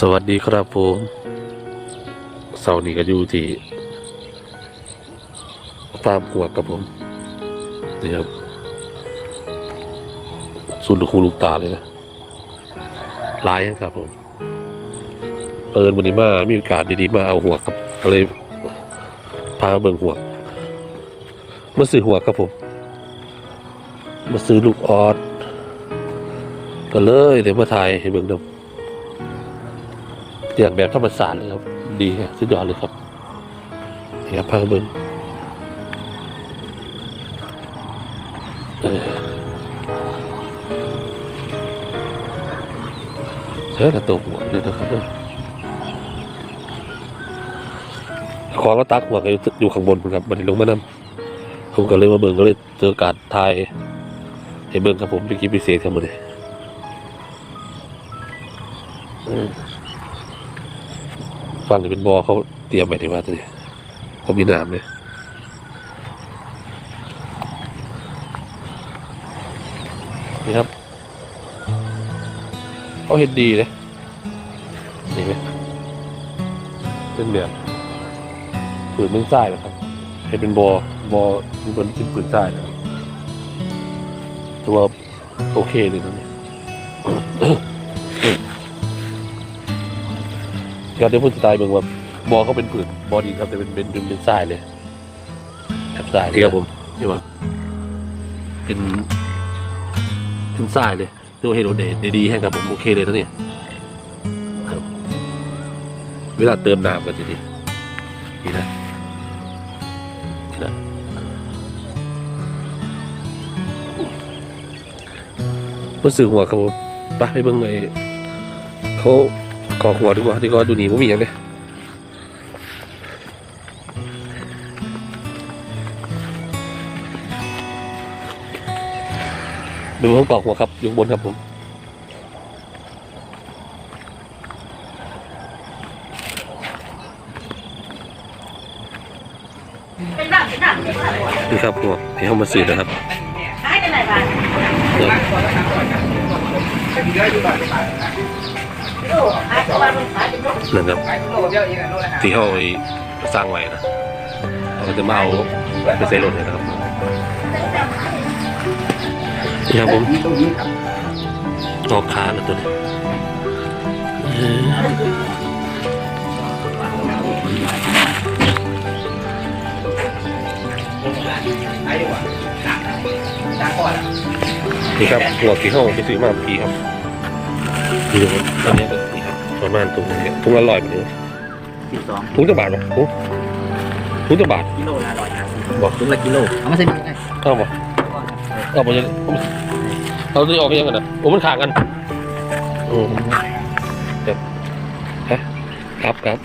สวัสดีครับผมเสาร์นี้ก็อยู่ที่ฟาร์มหัวกับผมนี่ครับสุดลูกหูลูกตาเลยนะร้ายครับผม เปิดวันนี้มามีโอกาสดีๆมาเอาหัวครับก็เลยพาเบิ่งหัวมาซื้อหัวครับผม มาซื้อลูกออสก็เลยเดี๋ยวมาถ่ายให้เบิ่งดู อย่างแบบธรรมศาสตร์เลยครับ ดีสุดยอดเลยครับนี่ครับพาเบิ้งเออเฮ้ยกระตกหัวเลยนะครับเนี่ยของก็ตักหัวกันอยู่ข้างบนครับมันลงมานำผมก็เลยมาเบิ่งก็เลยเจอการถ่ายให้เบิ่งครับผมเป็นคลิปพิเศษครับมันเลยอืม ฟังเป็นบอเขาเตรียมไว้ที่ว่าตัวนี้เขามีน้ำเลยนี่ครับเขาเห็นดีเลยนี่ไหมเป็นแบบปืนมือซ้ายนะครับเห็นเป็นบอบอมันเป็นเป็นปืนซ้ายนะครับตัวโอเคเลยนะเนี่ ครับเดี๋ยวพูดสไตล์เบิ่งว่าบอเขาเป็นผืนบอดีครับแต่เป็นเป็นเป็นเป็นทรายเลยแอบทรายนี่ครับผมนี่ว่าเป็นเป็นทรายเลยตัวเฮโรเดดดีๆให้ครับผมโอเคเลยนะเนี่ยครับ เวลาเติมน้ำก็จะดีนี่นะนี่นะมาสื่อหัวครับผมไปไปเบิ่งไอ้เขา กอหัวดูว่าดีก็ดูหนีไม่มีอย่างเด้ดูห้องกอกหัวครับ อยู่บนครับผมนี่ครับหัวกให้เข้ามาสื่อนะครับเนี่ย นั่นครับที่เขาสร้างไว้นะเขาจะมาเอาไปใส่รถเลยนะครับนี่ครับผมออกขาแล้วตัวนี้เออนี่ครับหัวกี่ห้องไปซื้อมาเมื่อกี้ครับนี่ครับอันนี้ก็นี่ครับ ประมาณตรงนี้ถุงละร้อยบาทเลยสิบสองถุงจะบาทเหรอถุงถุงจะบาทกิโลละร้อยห้าสิบบอกถุงละกิโลเอามาใส่นี่ได้เอาบ่เอาบ่ยังเอาตัวนี้ออกไปยังกันนะโอ้มันขาดกันโอ้เดี๋ยวฮะครับครับ